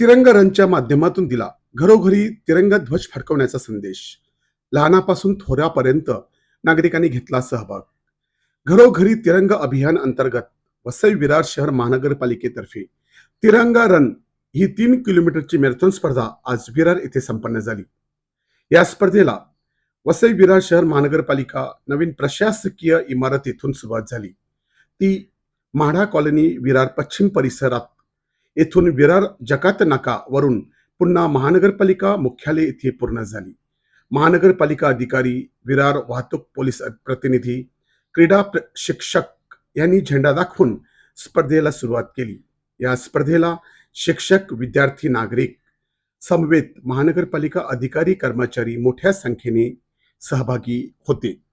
तिरंगा रनच्या माध्यमातून दिला. घरोघरी तिरंगा ध्वज फडकवण्याचा संदेश. लहानापासून थोरापर्यंत नागरिकांनी घेतला सहभाग. घरोघरी तिरंगा अभियान अंतर्गत वसई विरार शहर महानगरपालिकेतर्फे तिरंगा रन ही तीन किलोमीटरची मॅरेथॉन स्पर्धा आज विरार येथे संपन्न झाली. या स्पर्धेला वसई विरार शहर महानगरपालिका नवीन प्रशासकीय इमारत येथून सुरुवात झाली. ती म्हाडा कॉलनी विरार पश्चिम परिसरात येथून विरार जकात नाका वरून पुन्हा महानगरपालिका मुख्यालय येथे पूर्ण झाली. महानगरपालिका अधिकारी विरार वाहतूक पोलीस प्रतिनिधी क्रीडा प्र- शिक्षक यांनी झेंडा दाखवून स्पर्धेला सुरुवात केली. या स्पर्धेला शिक्षक विद्यार्थी नागरिक समवेत महानगरपालिका अधिकारी कर्मचारी मोठ्या संख्येने सहभागी होते.